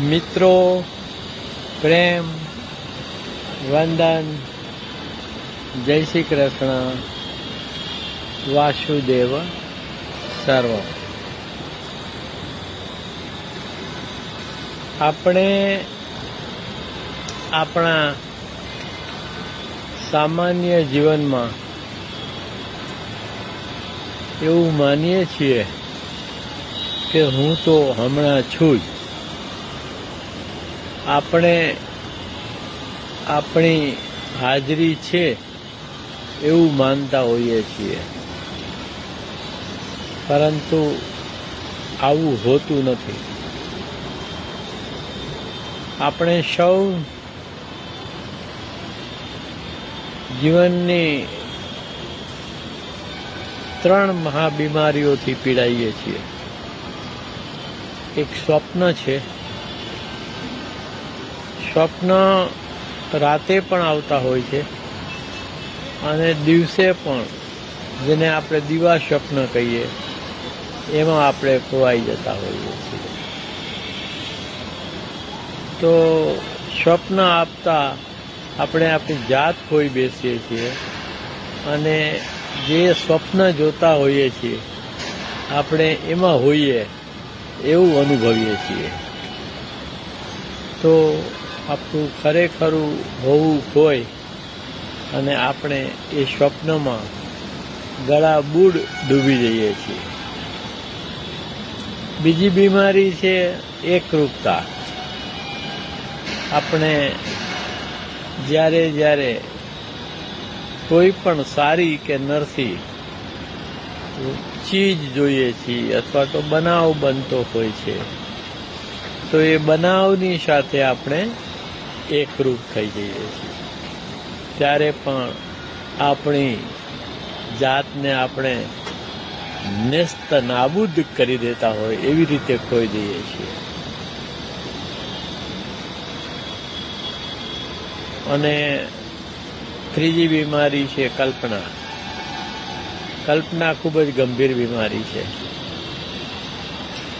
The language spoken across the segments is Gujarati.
મિત્રો, પ્રેમ, વંદન, જય શ્રી કૃષ્ણ, વાસુદેવ સર્વ. આપણે આપણા સામાન્ય જીવનમાં એવું માનીએ છીએ કે હું તો હમણાં છું જ. આપણે, આપણી હાજરી છે એવું માનતા હોઈએ છીએ. પરંતુ આવું હોતું નથી. આપણે સૌ જીવનની ત્રણ મહાબીમારીઓથી પીડાઈએ છીએ. એક સ્વપ્ન છે સ્વપ્ન રાતે પણ આવતા હોય છે અને દિવસે પણ, જેને આપણે દિવા સ્વપ્ન કહીએ, એમાં આપણે ખોવાઈ જતા હોઈએ છીએ. તો સ્વપ્ન આપતા આપણે આપણી જાત ખોઈ બેસીએ છીએ અને જે સ્વપ્ન જોતા હોઈએ છીએ, આપણે એમાં હોઈએ એવું અનુભવીએ છીએ. તો આપણું ખરેખરું હોવું હોય અને આપણે એ સ્વપ્નમાં ગળા બૂડ ડૂબી જઈએ છીએ. બીજી બીમારી છે એકરૂપતા. આપણે જ્યારે જ્યારે કોઈ પણ સારી કે નરસી ચીજ જોઈએ છીએ અથવા તો બનાવ બનતો હોય છે, તો એ બનાવની સાથે આપણે એકરૂપ થઈ જઈએ છીએ. ત્યારે પણ આપણી જાતને આપણે નેસ્ત નાબૂદ કરી દેતા હોય એવી રીતે ખોઈ દઈએ છીએ. અને ત્રીજી બીમારી છે કલ્પના. કલ્પના ખૂબ જ ગંભીર બીમારી છે.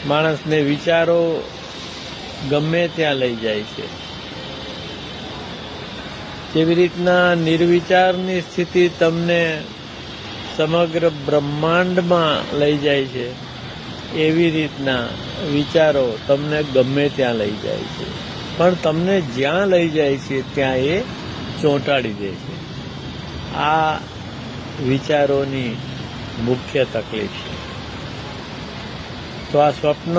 માણસને વિચારો ગમે ત્યાં લઈ જાય છે. જેવી રીતના નિર્વિચારની સ્થિતિ તમને સમગ્ર બ્રહ્માંડમાં લઈ જાય છે, એવી રીતના વિચારો તમને ગમે ત્યાં લઈ જાય છે. પણ તમને જ્યાં લઈ જાય છે, ત્યાં એ ચોંટાડી દે છે. આ વિચારોની મુખ્ય તકલીફ છે. તો આ સ્વપ્ન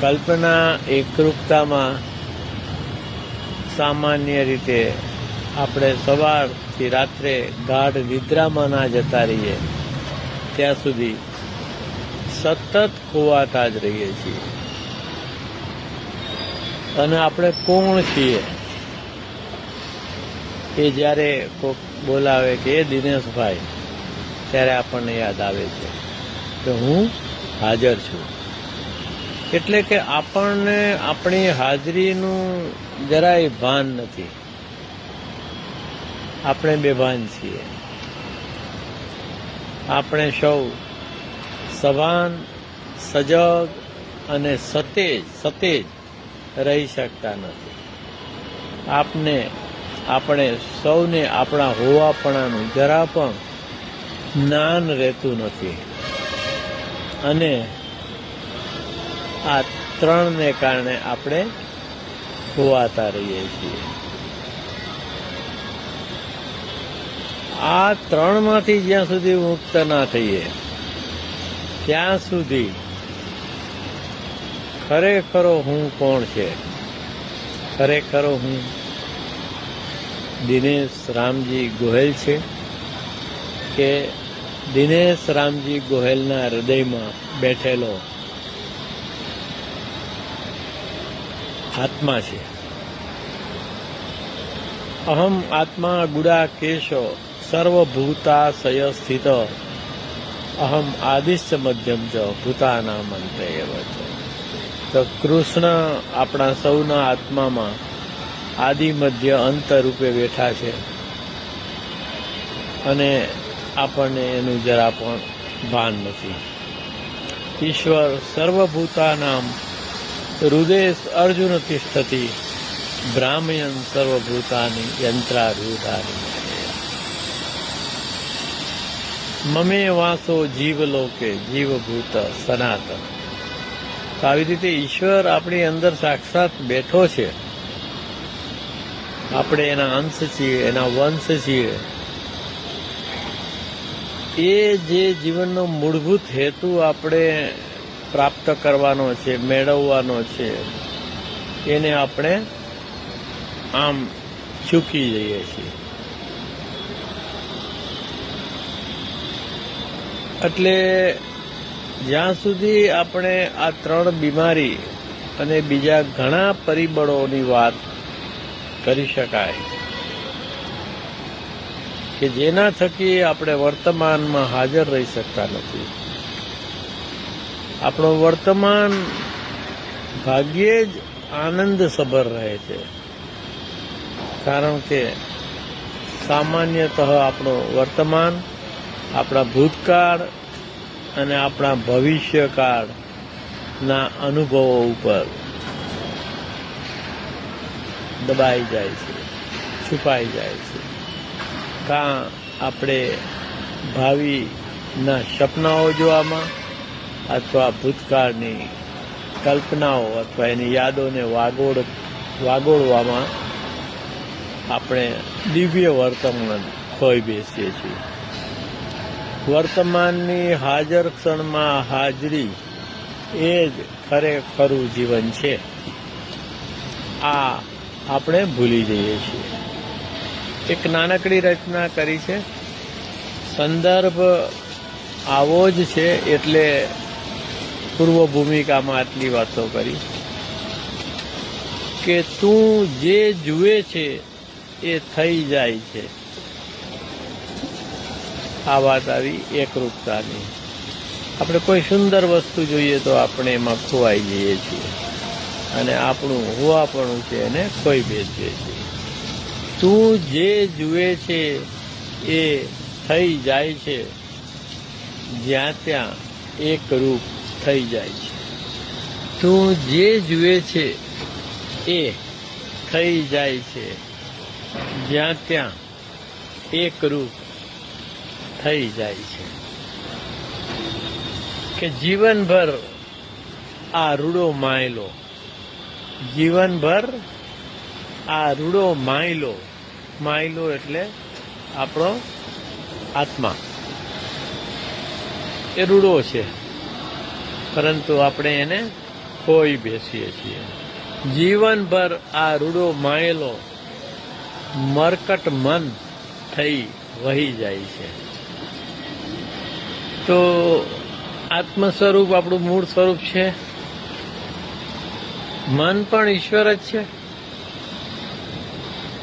કલ્પના એકરૂપતામાં સામાન્ય રીતે આપણે સવારથી રાત્રે ગાઢ નિદ્રામાં ના જતા રહીએ. ત્યાં સુધી સતત ખોવાતા જ રહીએ છીએ. અને આપણે કોણ છીએ? એ જ્યારે કોક બોલાવે કે, એ દિનેશભાઈ, ત્યારે આપણને યાદ આવે છે કે હું હાજર છું. એટલે કે આપણને આપણી હાજરીનું જરાય ભાન નથી. આપણે બેભાન છીએ. આપણે સૌ સભાન, સજગ અને સતેજ સતેજ રહી શકતા નથી. આપને, આપણે સૌને આપણા હોવાપણાનું જરા પણ જ્ઞાન રહેતું નથી. અને આ ત્રણને કારણે આપણે ખોવાતા રહીએ છીએ. આ ત્રણમાંથી જ્યાં સુધી મુક્ત ના થઈએ, ત્યાં સુધી ખરેખરો હું કોણ છે? ખરેખરો હું દિનેશ રામજી ગોહેલ છે કે દિનેશ રામજી ગોહેલના હૃદયમાં બેઠેલો આત્મા છે. અહમ આત્મા ગુડા કેશો સર્વભૂતાશય સ્થિત અહમ આદિશ્ય મધ્યમ જ ભૂતાના મંત્ર એવ છે તો કૃષ્ણ આપણા સૌના આત્મામાં આદિ મધ્ય અંત રૂપે બેઠા છે। અને આપણને એનું જરા પણ ભાન નથી। ઈશ્વર સર્વભૂતાનામ હૃદય અર્જુન તિષ્ઠતી બ્રાહ્મયન સર્વભૂતાની યંત્રારૂઢાની મમે વાસો જીવલોકે જીવભૂત સનાતન. તો આવી રીતે ઈશ્વર આપણી અંદર સાક્ષાત બેઠો છે. આપણે એના અંશ છીએ, એના વંશ છીએ. એ જે જીવનનો મૂળભૂત હેતુ આપણે પ્રાપ્ત કરવાનો છે, મેળવવાનો છે, એને આપણે આમ ચૂકી જઈએ છીએ. એટલે જ્યાં સુધી આપણે આ ત્રણ બીમારી અને બીજા ઘણા પરિબળોની વાત કરી શકાય, કે જેના થકી આપણે વર્તમાનમાં હાજર રહી શકતા નથી. આપણો વર્તમાન ભાગ્યે જ આનંદ સભર રહે છે. કારણ કે સામાન્યતઃ આપણો વર્તમાન આપણા ભૂતકાળ અને આપણા ભવિષ્યકાળના અનુભવો ઉપર દબાઈ જાય છે, છુપાઈ જાય છે. કાં આપણે ભાવિના સપનાઓ જોવામાં અથવા ભૂતકાળની કલ્પનાઓ અથવા એની યાદોને વાગોળ, વાગોળવામાં આપણે દિવ્ય વર્તમાન ખોઈ બેસીએ છીએ. વર્તમાનની હાજર ક્ષણમાં હાજરી એ જ ખરેખરું જીવન છે. આ આપણે ભૂલી જઈએ છીએ. એક નાનકડી રચના કરી છે. સંદર્ભ આવો જ છે એટલે પૂર્વ ભૂમિકામાં આટલી વાતો કરી. કે તું જે જુએ છે એ થઈ જાય છે. આ વાત આવી એકરૂપતાની. આપણે કોઈ સુંદર વસ્તુ જોઈએ તો આપણે એમાં ખોવાઈ જઈએ છીએ. અને આપણું હોવાપણું છે એને ખોઈ બેસીએ છીએ. તું જે જુએ છે એ થઈ જાય છે. જ્યાં ત્યાં એક રૂપ થઈ જાય છે. તું જે જુએ છે એ થઈ જાય છે. જ્યાં ત્યાં એક રૂપ થઈ જાય છે. કે જીવનભર આ રૂડો માયલો, જીવનભર આ રૂડો માયલો માયલો એટલે આપણો આત્મા. એ રૂડો છે, પરંતુ આપણે એને ખોઈ બેસીએ છીએ. જીવનભર આ રૂડો માયેલો, મરકટ મન થઈ વહી જાય છે. તો આત્મ સ્વરૂપ આપણું મૂળ સ્વરૂપ છે. મન પણ ઈશ્વર જ છે.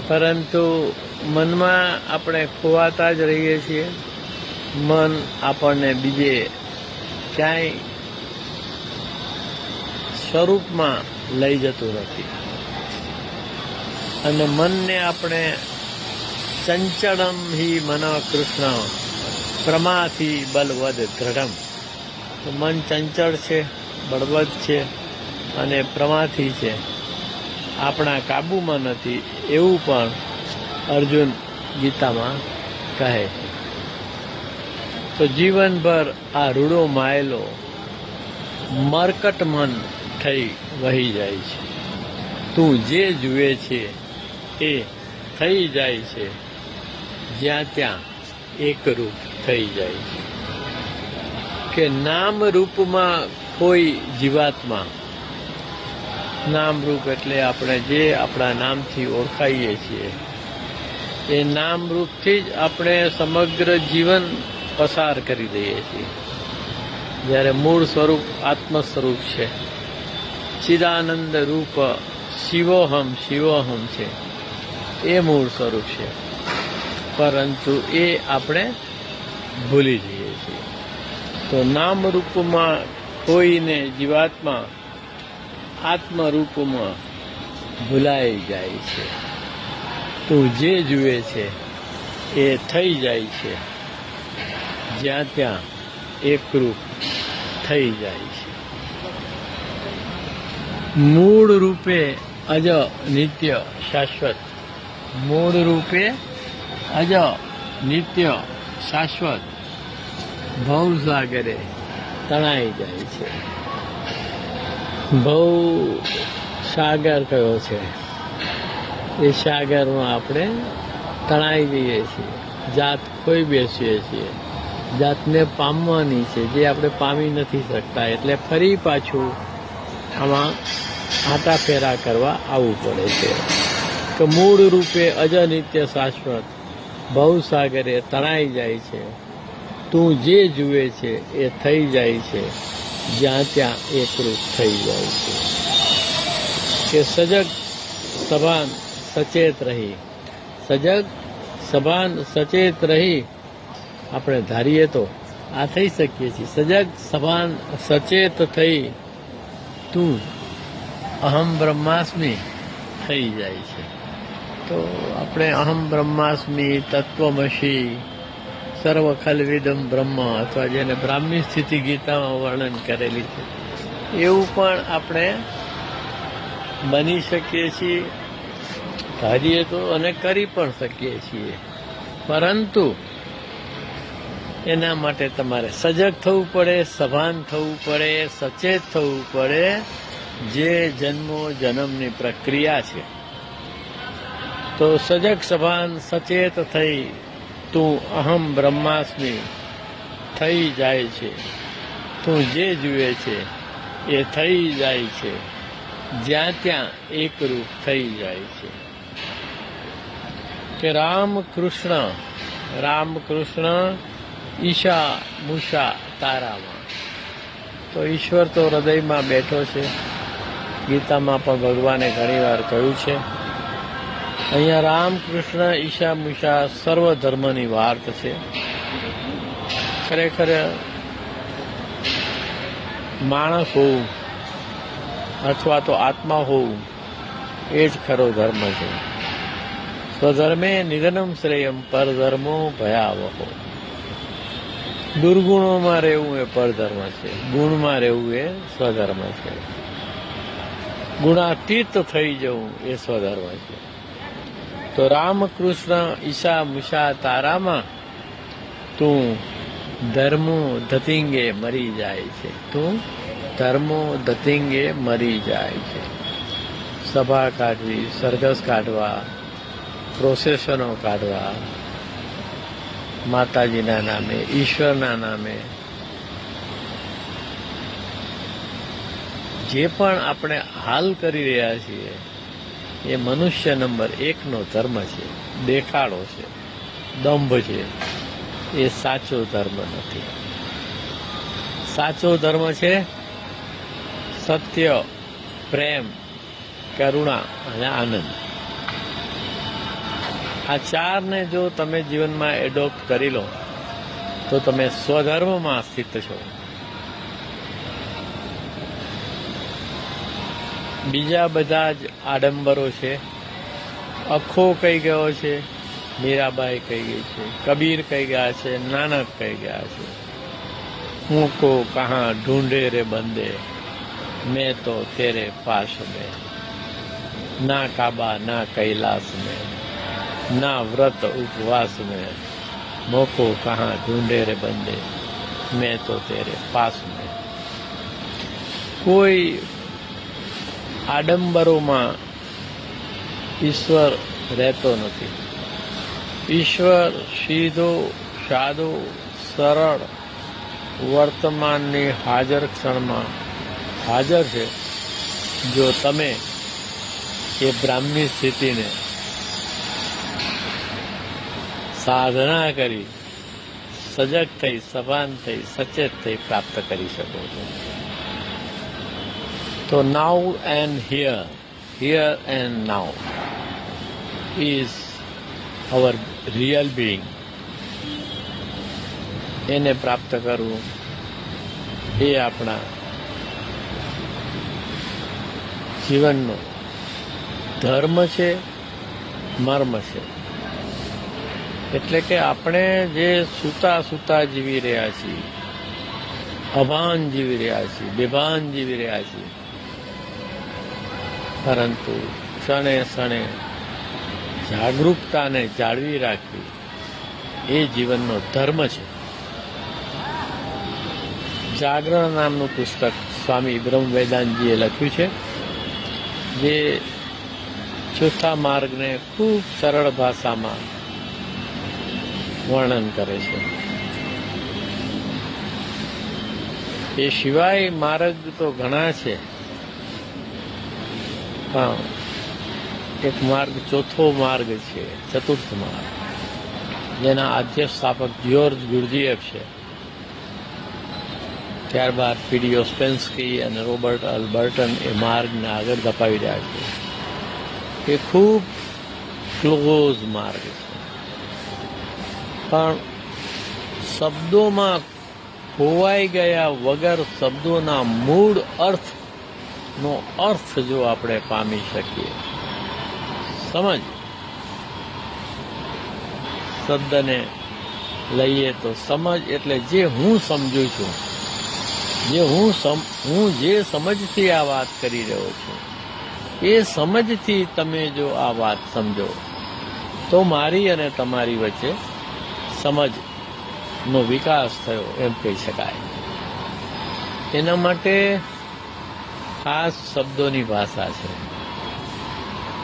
પરંતુ મનમાં આપણે ખોવાતા જ રહીએ છીએ. મન આપણને બીજે ક્યાંય સ્વરૂપમાં લઈ જતું નથી. અને મનને આપણે ચંચળમ હિ મન કૃષ્ણ પ્રમાથી બલવદ દ્રઢમ. તો મન ચંચળ છે, બળવદ છે અને પ્રમાથી છે. આપણા કાબુમાં નથી એવું પણ અર્જુન ગીતામાં કહે. છે તો જીવનભર આ રૂડો માયેલો મરકટ મન થઈ વહી જાય છે. તું જે જુએ છે એ થઈ જાય છે. જ્યાં ત્યાં એકરૂપ થઈ જાય છે. કે નામ રૂપમાં કોઈ જીવાત્મા, નામ રૂપ એટલે આપણે જે આપણા નામથી ઓળખાઈએ છીએ, એ નામ રૂપથી જ આપણે સમગ્ર જીવન પસાર કરી દઈએ છીએ. જ્યારે મૂળ સ્વરૂપ આત્મ સ્વરૂપ છે. ચિદાનંદ રૂપ શિવોહમ શિવોહમ છે. એ મૂળ સ્વરૂપ છે. પરંતુ એ આપણે ભૂલી જઈએ છીએ. તો નામ રૂપમાં કોઈને જીવાત્મા આત્મ રૂપમાં ભૂલાઈ જાય છે. તું જે જુએ છે એ થઈ જાય છે. જ્યાં ત્યાં એકરૂપ થઈ જાય છે. મૂળ રૂપે અજ નિત્ય શાશ્વત. મૂળ રૂપે અજ નિત્ય, શાશ્વત, ભવ સાગરે તણાઈ જાય છે. ભવ સાગર કયો છે? એ સાગરમાં આપણે તણાઈ જઈએ છીએ. જાત ખોઈ બેસીએ છીએ. જાતને પામવાની છે, જે આપણે પામી નથી શકતા. એટલે ફરી પાછું આમાં આટા ફેરા કરવા આવવું પડે છે. કે મૂળ રૂપે અજનિત્ય શાશ્વત ભવસાગરે તણાઈ જાય છે. તું જે જુએ છે એ થઈ જાય છે. જ્યાં ત્યાં એકરૂપ થઈ જાય છે. કે સજગ સભાન સચેત રહી. સજગ સભાન સચેત રહી. આપણે ધારીએ તો આ થઈ શકીએ છીએ. સજગ સભાન સચેત થઈ. તું અહમ બ્રહ્માસ્મી થઈ જાય છે. તો આપણે અહમ બ્રહ્માસ્મિ તત્વમસી સર્વ ખલવિદમ બ્રહ્મ અથવા જેને બ્રાહ્મી સ્થિતિ ગીતામાં વર્ણન કરેલી છે. એવું પણ આપણે બની શકીએ છીએ, ધારીએ તો અને કરી પણ શકીએ છીએ. પરંતુ એના માટે તમારે સજગ થવું પડે, સભાન થવું પડે, સચેત થવું પડે. જે જન્મો જન્મની પ્રક્રિયા છે. તો સજગ સભાન સચેત થઈ તું અહમ બ્રહ્માસ્મિ થઈ જાય છે. તું જે જુએ છે એ થઈ જાય છે. જ્યાં ત્યાં એકરૂપ થઈ જાય છે. કે રામ કૃષ્ણ રામ કૃષ્ણ ઈશા મુષા તારામાં. તો ઈશ્વર તો હૃદયમાં બેઠો છે. ગીતામાં પણ ભગવાને ઘણીવાર કહ્યું છે. અહીંયા રામકૃષ્ણ ઈશા મુશા સર્વ ધર્મની વાર્ત છે. ખરેખર માણસ હોવું અથવા તો આત્મા હોવું એ જ ખરો ધર્મ છે. સ્વધર્મે નિધનમ શ્રેયમ પરધર્મો ભયાવહો. દુર્ગુણોમાં રહેવું એ પરધર્મ છે. ગુણમાં રહેવું એ સ્વધર્મ છે. ગુણાતીત થઈ જવું એ સ્વધર્મ છે. તો રામકૃષ્ણ ઈશા મુશા તારામાં તું ધર્મો ધતિંગે મરી જાય છે. તું ધર્મો ધતિંગે મરી જાય છે. સભા કાઢવી, સરઘસ કાઢવા પ્રોસેશનો કાઢવા, માતાજીના નામે, ઈશ્વરના નામે. જે પણ આપણે હાલ કરી રહ્યા છીએ એ મનુષ્ય નંબર એકનો ધર્મ છે. દેખાડો છે. દંભ છે. એ સાચો ધર્મ નથી. સાચો ધર્મ છે સત્ય, પ્રેમ, કરુણા અને આનંદ. આ ચારને જો તમે જીવનમાં એડોપ્ટ કરી લો, તો તમે સ્વધર્મમાં સ્થિત છો. બીજા બધા જ આડંબરો છે. અખો કહી ગયો છે? મીરાબાઈ કહી ગઈ છે. કબીર કહી ગયા છે? નાનક કહી ગયા છે? હું કો કહા ઢૂંઢે રે બંદે, મેં તો તેરે પાસ મેં. ના કાબા, ના કૈલાસ મેં. ના વ્રત ઉપવાસ મેં. મોકો, કહા ઢૂંઢે રે બંદે, મેં તો તેરે પાસ મેં. કોઈ આડંબરોમાં ઈશ્વર રહેતો નથી. ઈશ્વર સીધો, સાદો, સરળ વર્તમાનની હાજર ક્ષણમાં હાજર છે. જો તમે એ બ્રાહ્મી સ્થિતિને સાધના કરી, સજગ થઈ, સભાન થઈ, સચેત થઈ પ્રાપ્ત કરી શકો છો. તો now and here here and now is our real being એને પ્રાપ્ત કરવું એ આપણા જીવનનો ધર્મ છે, મર્મ છે. એટલે કે આપણે જે સૂતા સૂતા જીવી રહ્યા છીએ, અભાન જીવી રહ્યા છીએ, બેભાન જીવી રહ્યા છીએ પરંતુ ક્ષણે ક્ષણે જાગૃતતાને જાળવી રાખવી એ જીવનનો ધર્મ છે. જાગરણ નામનું પુસ્તક સ્વામી બ્રહ્મ વેદાંતજીએ લખ્યું છે, જે ચોથા માર્ગને ખૂબ સરળ ભાષામાં વર્ણન કરે છે. એ સિવાય માર્ગ તો ઘણા છે પણ એક માર્ગ, ચોથો માર્ગ છે, ચતુર્થ માર્ગ. જેના આદ્ય સ્થાપક જ્યોર્જ ગુરજીએફ છે. ત્યારબાદ પીડીઓ સ્પેન્સકી અને રોબર્ટ અલ્બર્ટન એ માર્ગને આગળ ધપાવી રહ્યા છે. એ ખૂબ ક્લોઝ માર્ગ છે. પણ શબ્દોમાં ખોવાઈ ગયા વગર શબ્દોના મૂળ અર્થનો અર્થ જો આપણે પામી શકીએ. સમજ? શબ્દને લઈએ તો સમજ એટલે જે હું સમજુ છું. જે હું હું જે સમજથી આ વાત કરી રહ્યો છું, એ સમજથી તમે જો આ વાત સમજો, તો મારી અને તમારી વચ્ચે સમજનો વિકાસ થયો એમ કહી શકાય. એના માટે ખાસ શબ્દોની ભાષા છે.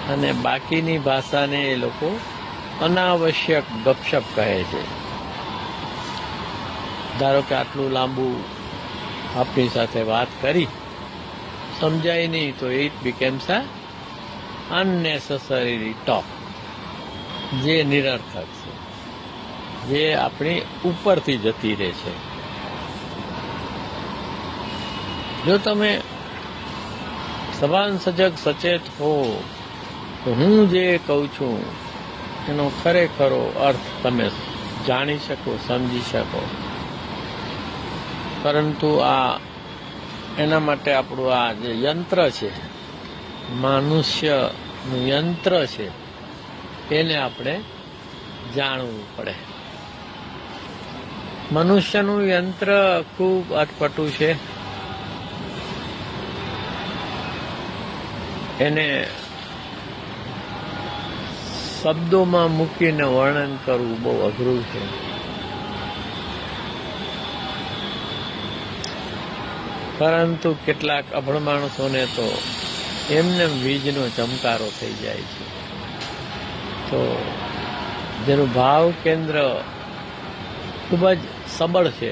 અને બાકીની ભાષાને એ લોકો અનાવશ્યક ગપશપ કહે છે. ધારો કે આટલું લાંબુ આપણી સાથે વાત કરી, સમજાય નહીં તો ઇટ બીકેમ્સ અ અનનેસેસરી ટોક જે નિરર્થક છે, જે આપણી ઉપરથી જતી રહે છે. જો તમે સભાન સજગ સચેત હો, તો હું જે કહું છું, એનો ખરેખરો અર્થ તમે જાણી શકો, સમજી શકો. પરંતુ આ, એના માટે આપણું આ જે યંત્ર છે, મનુષ્યનું યંત્ર છે, એને આપણે જાણવું પડે. મનુષ્યનું યંત્ર ખૂબ અટપટું છે. એને શબ્દોમાં મૂકીને વર્ણન કરવું બહુ અઘરું છે. પરંતુ કેટલાક અભણ માણસોને તો એમને વીજનો ચમકારો થઈ જાય છે. તો જેનું ભાવ કેન્દ્ર ખૂબ જ સબળ છે,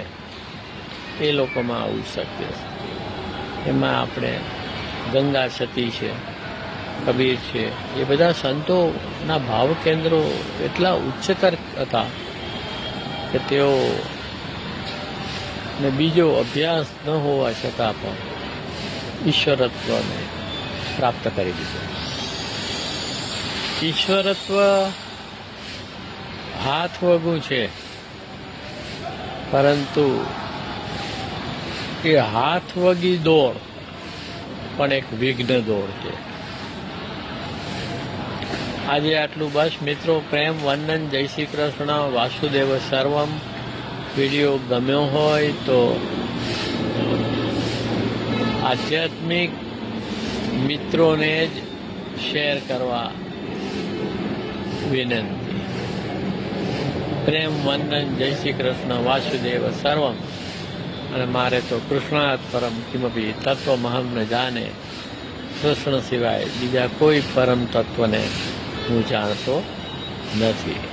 એ લોકોમાં આવું શક્ય છે. એમાં આપણે ગંગા સતી છે. કબીર છે. એ બધા સંતોના ભાવ કેન્દ્રો એટલા ઉચ્ચતર હતા કે તેઓ ને બીજો અભ્યાસ ન હોવા છતાં પણ ઈશ્વરત્વને પ્રાપ્ત કરી દીધું. ઈશ્વરત્વ હાથ વગું છે, પરંતુ એ હાથ વગી દોડ પણ એક વિઘ્ન દોડ છે. આજે આટલું બસ. મિત્રો, પ્રેમ, વંદન, જય શ્રી કૃષ્ણ, વાસુદેવ સર્વમ. વીડિયો ગમ્યો હોય તો આધ્યાત્મિક મિત્રોને જ શેર કરવા વિનંતી. પ્રેમ, વંદન, જય શ્રી કૃષ્ણ, વાસુદેવ સર્વમ. અને મારે તો કૃષ્ણાત પરમ કિમપી તત્વમહમ ન જાને કૃષ્ણ સિવાય બીજા કોઈ પરમ તત્વને હું જાણતો નથી.